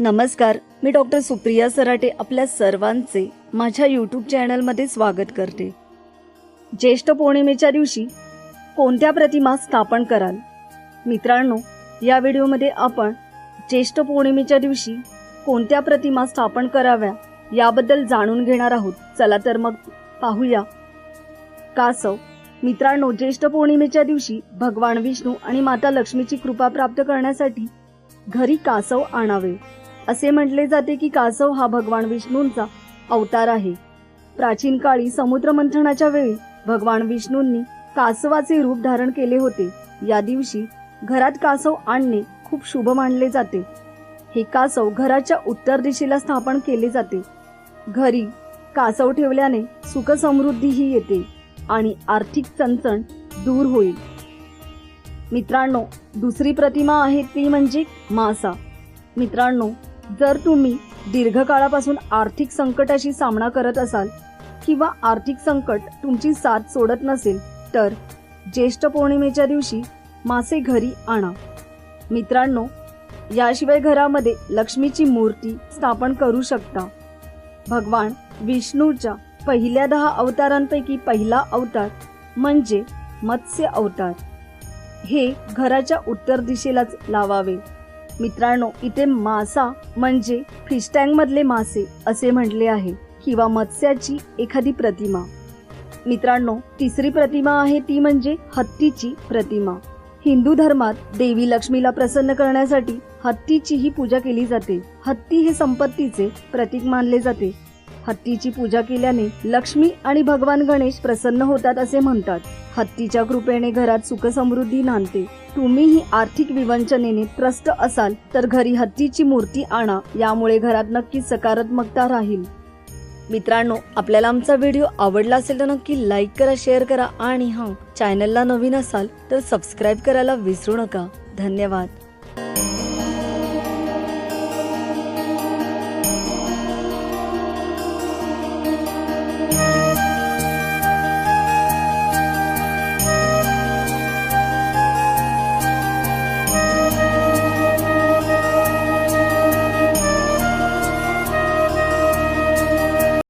नमस्कार मी डॉक्टर सुप्रिया सराटे आपल्या सर्वांचे माझ्या यूट्यूब चॅनलमध्ये स्वागत करते. ज्येष्ठ पौर्णिमेच्या दिवशी कोणत्या प्रतिमा स्थापन कराल? मित्रांनो या व्हिडिओमध्ये आपण ज्येष्ठ पौर्णिमेच्या दिवशी कोणत्या प्रतिमा स्थापन कराव्या याबद्दल जाणून घेणार आहोत. चला तर मग पाहूया. कासव मित्रांनो ज्येष्ठ पौर्णिमेच्या दिवशी भगवान विष्णू आणि माता लक्ष्मीची कृपा प्राप्त करण्यासाठी घरी कासव आणावे. असे म्हटले जाते की कासव हा भगवान विष्णूंचा अवतार आहे. प्राचीन काळी समुद्र मंथनाच्या वेळी भगवान विष्णूंनी कासवाचे रूप धारण केले होते. या दिवशी घरात कासव आणणे खूप शुभ मानले जाते. हे कासव घराच्या उत्तर दिशेला स्थापन केले जाते. घरी कासव ठेवल्याने सुखसमृद्धीही येते आणि आर्थिक चणचण दूर होईल. मित्रांनो दुसरी प्रतिमा आहे ती म्हणजे मासा. मित्रांनो जर तुम्ही दीर्घकाळापासून आर्थिक संकटाशी सामना करत असाल किंवा आर्थिक संकट तुमची साथ सोडत नसेल तर ज्येष्ठ पौर्णिमेच्या दिवशी मासे घरी आणा. मित्रांनो याशिवाय घरामध्ये लक्ष्मीची मूर्ती स्थापन करू शकता. भगवान विष्णूच्या पहिल्या दहा अवतारांपैकी पहिला अवतार म्हणजे मत्स्य अवतार. हे घराच्या उत्तर दिशेलाच लावावे. मित्रांनो इथे मासा म्हणजे फिश टँक मधले मासे असे म्हटले आहे किंवा मत्स्याची एखादी प्रतिमा. मित्रांनो तिसरी प्रतिमा आहे ती म्हणजे हत्तीची प्रतिमा. हिंदू धर्मात देवी लक्ष्मीला प्रसन्न करण्यासाठी हत्तीचीही पूजा केली जाते. हत्ती हे संपत्तीचे प्रतीक मानले जाते. हत्तीची पूजा केल्याने लक्ष्मी आणि भगवान गणेश प्रसन्न होतात असे म्हणतात. हत्तीच्या कृपेने घरात सुखसमृद्धी नांदते. तुम्हीही आर्थिक विवंचनेने त्रस्त असाल तर घरी हत्तीची मूर्ती आणा यामुळे घरात नक्कीच सकारात्मकता राहील. मित्रांनो आपल्याला आमचा व्हिडिओ आवडला असेल तर नक्की लाईक करा शेअर करा आणि हां चॅनलला नवीन असाल तर सबस्क्राईब करायला विसरू नका. धन्यवाद.